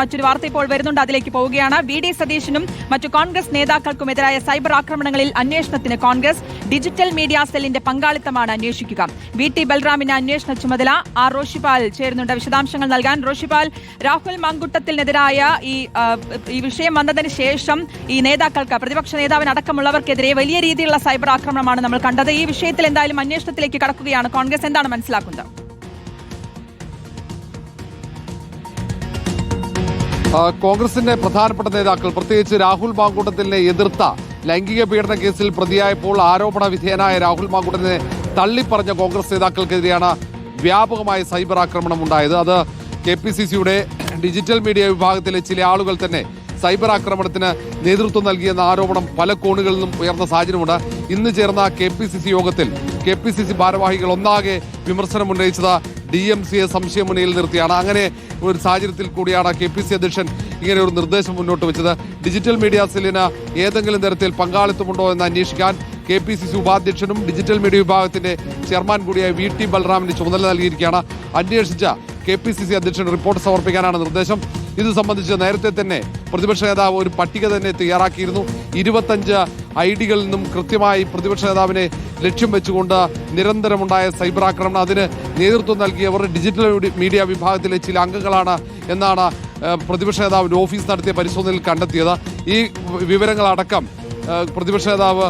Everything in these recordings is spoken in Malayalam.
മറ്റൊരു വാർത്ത ഇപ്പോൾ വരുന്നുണ്ട്. അതിലേക്ക് പോവുകയാണ്. വി ഡി സതീശനും മറ്റു കോൺഗ്രസ് നേതാക്കൾക്കുമെതിരായ സൈബർ ആക്രമണങ്ങളിൽ അന്വേഷണത്തിന് കോൺഗ്രസ് ഡിജിറ്റൽ മീഡിയ സെല്ലിന്റെ പങ്കാളിത്തമാണ് അന്വേഷിക്കുക. വി ടി ബൽറാമിന് അന്വേഷണ ചുമതല. ആർ റോഷിപാൽ ചേരുന്നുണ്ട്. വിശദാംശങ്ങൾ നൽകാൻ റോഷിപാൽ രാഹുൽ മാങ്കുട്ടത്തിനെതിരായ ഈ ഈ വിഷയം വന്നതിന് ശേഷം ഈ നേതാക്കൾക്ക് പ്രതിപക്ഷ നേതാവിന് അടക്കമുള്ളവർക്കെതിരെ വലിയ രീതിയിലുള്ള സൈബർ ആക്രമണമാണ് നമ്മൾ കണ്ടത്. ഈ വിഷയത്തിൽ എന്തായാലും അന്വേഷണത്തിലേക്ക് കടക്കുകയാണ്. കോൺഗ്രസ് എന്താണ് മനസ്സിലാക്കുന്നത്? കോൺഗ്രസിന്റെ പ്രധാനപ്പെട്ട നേതാക്കൾ പ്രത്യേകിച്ച് രാഹുൽ മാങ്കൂട്ടത്തിനെ എതിർത്ത ലൈംഗിക പീഡന കേസിൽ പ്രതിയായപ്പോൾ ആരോപണ വിധേയനായ രാഹുൽ മാങ്കൂട്ടനെ തള്ളിപ്പറഞ്ഞ കോൺഗ്രസ് നേതാക്കൾക്കെതിരെയാണ് വ്യാപകമായ സൈബർ ആക്രമണം ഉണ്ടായത്. അത് കെ പി സി സിയുടെ ഡിജിറ്റൽ മീഡിയ വിഭാഗത്തിലെ ചില ആളുകൾ തന്നെ സൈബർ ആക്രമണത്തിന് നേതൃത്വം നൽകിയെന്ന ആരോപണം പല കോണുകളിൽ നിന്നും ഉയർന്ന സാഹചര്യമുണ്ട്. ഇന്ന് ചേർന്ന കെ പി സി സി യോഗത്തിൽ കെ പി സി സി ഭാരവാഹികൾ ഒന്നാകെ വിമർശനം ഉന്നയിച്ചത് ഡി എം സിയെ സംശയമുനയിൽ നിർത്തിയാണ്. അങ്ങനെ ഒരു സാഹചര്യത്തിൽ കൂടിയാണ് കെ പി സി അധ്യക്ഷൻ ഇങ്ങനെ ഒരു നിർദ്ദേശം മുന്നോട്ട് വെച്ചത്. ഡിജിറ്റൽ മീഡിയ സെല്ലിന് ഏതെങ്കിലും തരത്തിൽ പങ്കാളിത്തമുണ്ടോ എന്ന് അന്വേഷിക്കാൻ കെ പി സി സി ഉപാധ്യക്ഷനും ഡിജിറ്റൽ മീഡിയ വിഭാഗത്തിന്റെ ചെയർമാൻ കൂടിയായ വി ടി ബൽറാമിന് ചുമതല നൽകിയിരിക്കുകയാണ്. അന്വേഷിച്ച കെ പി സി സി അധ്യക്ഷൻ റിപ്പോർട്ട് സമർപ്പിക്കാനാണ് നിർദ്ദേശം. ഇത് സംബന്ധിച്ച് നേരത്തെ തന്നെ പ്രതിപക്ഷ നേതാവ് ഒരു പട്ടിക തന്നെ തയ്യാറാക്കിയിരുന്നു. ഇരുപത്തഞ്ച് ഐ ഡികളിൽ നിന്നും കൃത്യമായി പ്രതിപക്ഷ നേതാവിനെ ലക്ഷ്യം വെച്ചുകൊണ്ട് നിരന്തരമുണ്ടായ സൈബർ ആക്രമണം. അതിന് നേതൃത്വം നൽകിയവർ ഡിജിറ്റൽ മീഡിയ വിഭാഗത്തിലെ ചില അംഗങ്ങളാണ് എന്നാണ് പ്രതിപക്ഷ നേതാവിന്റെ ഓഫീസ് നടത്തിയ പരിശോധനയിൽ കണ്ടെത്തിയത്. ഈ വിവരങ്ങളടക്കം പ്രതിപക്ഷ നേതാവ്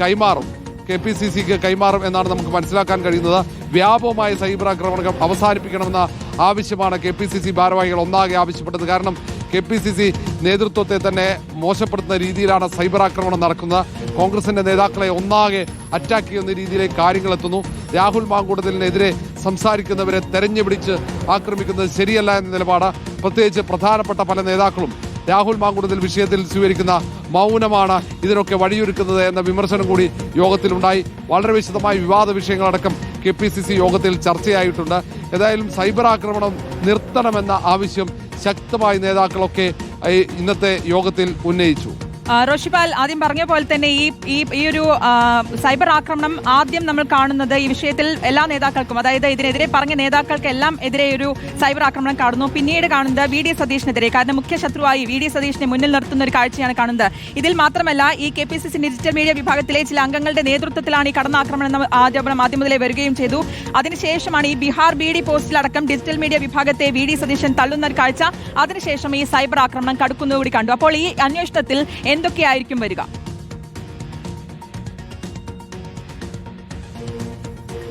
കൈമാറും. കെ പി സി സിക്ക് കൈമാറും എന്നാണ് നമുക്ക് മനസ്സിലാക്കാൻ കഴിയുന്നത്. വ്യാപകമായ സൈബർ ആക്രമണം അവസാനിപ്പിക്കണമെന്ന ആവശ്യമാണ് കെ പി സി സി ഭാരവാഹികൾ ഒന്നാകെ ആവശ്യപ്പെട്ടത്. കാരണം കെ പി സി സി നേതൃത്വത്തെ തന്നെ മോശപ്പെടുത്തുന്ന രീതിയിലാണ് സൈബർ ആക്രമണം നടക്കുന്നത്. കോൺഗ്രസിന്റെ നേതാക്കളെ ഒന്നാകെ അറ്റാക്ക് ചെയ്യുന്ന രീതിയിലേക്ക് കാര്യങ്ങൾ എത്തുന്നു. രാഹുൽ മാങ്കൂട്ടത്തിനെതിരെ സംസാരിക്കുന്നവരെ തെരഞ്ഞുപിടിച്ച് ആക്രമിക്കുന്നത് ശരിയല്ല എന്ന നിലപാട്. പ്രത്യേകിച്ച് പ്രധാനപ്പെട്ട പല നേതാക്കളും രാഹുൽ മാങ്കുടത്തിൽ വിഷയത്തിൽ സ്വീകരിക്കുന്ന മൗനമാണ് ഇതിനൊക്കെ വഴിയൊരുക്കുന്നത് എന്ന വിമർശനം കൂടി യോഗത്തിലുണ്ടായി. വളരെ വിശദമായി വിവാദ വിഷയങ്ങളടക്കം കെ പി സി സി യോഗത്തിൽ ചർച്ചയായിട്ടുണ്ട്. ഏതായാലും സൈബർ ആക്രമണം നിർത്തണമെന്ന ആവശ്യം ശക്തമായി നേതാക്കളൊക്കെ ഇന്നത്തെ യോഗത്തിൽ ഉന്നയിച്ചു. റോഷിപാൽ ആദ്യം പറഞ്ഞ പോലെ തന്നെ ഈ ഈ ഈ ഒരു സൈബർ ആക്രമണം ആദ്യം നമ്മൾ കാണുന്നത് ഈ വിഷയത്തിൽ എല്ലാ നേതാക്കൾക്കും അതായത് ഇതിനെതിരെ പറഞ്ഞ നേതാക്കൾക്ക് എല്ലാം എതിരെ ഒരു സൈബർ ആക്രമണം കാണുന്നു. പിന്നീട് കാണുന്നത് വി ഡി സതീഷിനെതിരെ. കാരണം മുഖ്യ ശത്രുവായി വി ഡി സതീഷിനെ മുന്നിൽ നിർത്തുന്ന ഒരു കാഴ്ചയാണ് കാണുന്നത്. ഇതിൽ മാത്രമല്ല ഈ K P C C digital media വിഭാഗത്തിലെ ചില അംഗങ്ങളുടെ നേതൃത്വത്തിലാണ് ഈ കടന്നാക്രമണം എന്ന ആരോപണം ആദ്യം മുതലേ വരികയും ചെയ്തു. അതിനുശേഷമാണ് ഈ ബീഹാർ ബി ഡി പോസ്റ്റിലടക്കം ഡിജിറ്റൽ മീഡിയ വിഭാഗത്തെ വി ഡി സതീശൻ തള്ളുന്ന ഒരു കാഴ്ച. അതിനുശേഷം ഈ സൈബർ ആക്രമണം കടുക്കുന്നതുകൂടി കണ്ടു. അപ്പോൾ ഈ അന്വേഷണത്തിൽ എന്തൊക്കെയായിരിക്കും വരിക?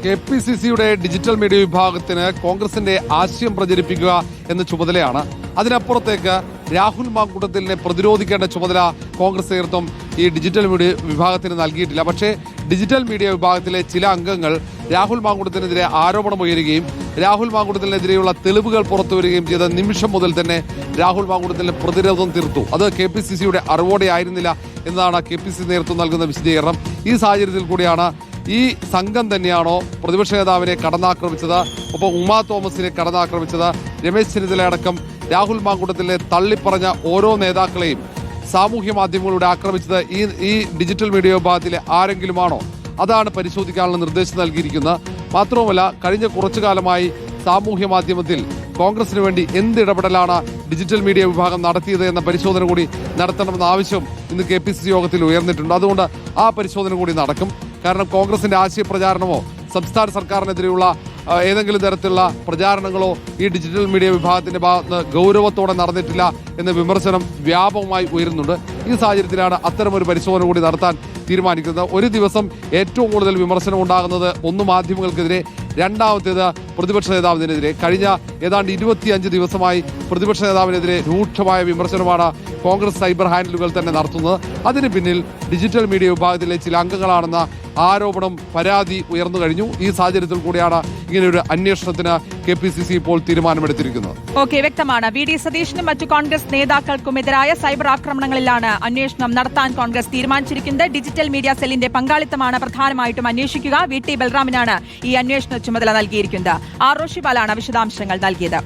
കെ പി സി സിയുടെ ഡിജിറ്റൽ മീഡിയ വിഭാഗത്തിന് കോൺഗ്രസിന്റെ ആശയം പ്രചരിപ്പിക്കുക എന്ന ചുമതലയാണ്. അതിനപ്പുറത്തേക്ക് രാഹുൽ മാങ്കൂട്ടത്തിലിനെ പ്രതിരോധിക്കേണ്ട ചുമതല കോൺഗ്രസ് നേതൃത്വം ഈ ഡിജിറ്റൽ മീഡിയ വിഭാഗത്തിന് നൽകിയിട്ടില്ല. പക്ഷേ ഡിജിറ്റൽ മീഡിയ വിഭാഗത്തിലെ ചില അംഗങ്ങൾ രാഹുൽ മാങ്കൂട്ടത്തിനെതിരെ ആരോപണം ഉയരുകയും രാഹുൽ മാങ്കൂട്ടത്തിനെതിരെയുള്ള തെളിവുകൾ പുറത്തുവരികയും ചെയ്ത നിമിഷം മുതൽ തന്നെ രാഹുൽ മാങ്കൂട്ടത്തിലെ പ്രതിരോധം തീർത്തു. അത് കെ പി സി സിയുടെ അറിവോടെ ആയിരുന്നില്ല എന്നതാണ് കെ പി സി നേതൃത്വം നൽകുന്ന വിശദീകരണം. ഈ സാഹചര്യത്തിൽ കൂടിയാണ് ഈ സംഘം തന്നെയാണോ പ്രതിപക്ഷ നേതാവിനെ കടന്നാക്രമിച്ചത്? ഒപ്പം ഉമാ തോമസിനെ കടന്നാക്രമിച്ചത്? രമേശ് ചെന്നിത്തലയടക്കം രാഹുൽ മാങ്കൂട്ടത്തിലെ തള്ളിപ്പറഞ്ഞ ഓരോ നേതാക്കളെയും സാമൂഹ്യ മാധ്യമങ്ങളിലൂടെ ആക്രമിച്ചത് ഈ ഈ ഡിജിറ്റൽ മീഡിയ വിഭാഗത്തിലെ ആരെങ്കിലുമാണോ? അതാണ് പരിശോധിക്കാനുള്ള നിർദ്ദേശം നൽകിയിരിക്കുന്നത്. മാത്രവുമല്ല കഴിഞ്ഞ കുറച്ചു കാലമായി സാമൂഹ്യ മാധ്യമത്തിൽ കോൺഗ്രസിന് വേണ്ടി എന്ത് ഇടപെടലാണ് ഡിജിറ്റൽ മീഡിയ വിഭാഗം നടത്തിയത് എന്ന പരിശോധന കൂടി നടത്തണമെന്ന ആവശ്യം ഇന്ന് കെ പി സി സി യോഗത്തിൽ ഉയർന്നിട്ടുണ്ട്. അതുകൊണ്ട് ആ പരിശോധന കൂടി നടക്കും. കാരണം കോൺഗ്രസിന്റെ ആശയ പ്രചാരണമോ സംസ്ഥാന സർക്കാരിനെതിരെയുള്ള ഏതെങ്കിലും തരത്തിലുള്ള പ്രചാരണങ്ങളോ ഈ ഡിജിറ്റൽ മീഡിയ വിഭാഗത്തിന്റെ ഭാഗത്ത് ഗൗരവത്തോടെ നടന്നിട്ടില്ല എന്ന വിമർശനം വ്യാപകമായി ഉയരുന്നുണ്ട്. ഈ സാഹചര്യത്തിലാണ് അത്തരമൊരു പരിശോധന കൂടി നടത്താൻ തീരുമാനിക്കുന്നത്. ഒരു ദിവസം ഏറ്റവും കൂടുതൽ വിമർശനം ഉണ്ടാകുന്നത് ഒന്ന് മാധ്യമങ്ങൾക്കെതിരെ രണ്ടാമത്തേത് പ്രതിപക്ഷ നേതാവിനെതിരെ കഴിഞ്ഞ ഏതാണ്ട് ഇരുപത്തിയഞ്ച് ദിവസമായി പ്രതിപക്ഷ നേതാവിനെതിരെ രൂക്ഷമായ വിമർശനമാണ് കോൺഗ്രസ് സൈബർ ഹാൻഡിലുകൾ തന്നെ നടത്തുന്നത്. അതിന് പിന്നിൽ ഡിജിറ്റൽ മീഡിയ വിഭാഗത്തിലെ ചില അംഗങ്ങളാണെന്ന ആരോപണം പരാതി ഉയർന്നു കഴിഞ്ഞു. ഈ സാഹചര്യത്തിൽ കൂടിയാണ് ഇങ്ങനെ ഒരു അന്വേഷണത്തിന് കെ പി സി സി ഇപ്പോൾ തീരുമാനമെടുത്തിരിക്കുന്നത്. ഓക്കെ വ്യക്തമാണ്. വി ഡി സതീഷിനും മറ്റു കോൺഗ്രസ് നേതാക്കൾക്കും എതിരായ സൈബർ ആക്രമണങ്ങളിലാണ് അന്വേഷണം നടത്താൻ കോൺഗ്രസ് തീരുമാനിച്ചിരിക്കുന്നത്. ഡിജിറ്റൽ മീഡിയ സെല്ലിന്റെ പങ്കാളിത്തമാണ് പ്രധാനമായിട്ടും അന്വേഷിക്കുക. വി ടി ബൽറാമിനാണ് ഈ അന്വേഷണ ചുമതല നൽകിയിരിക്കുന്നത്. ആർ റോഷിപാലാണ് വിശദാംശങ്ങൾ നൽകിയത്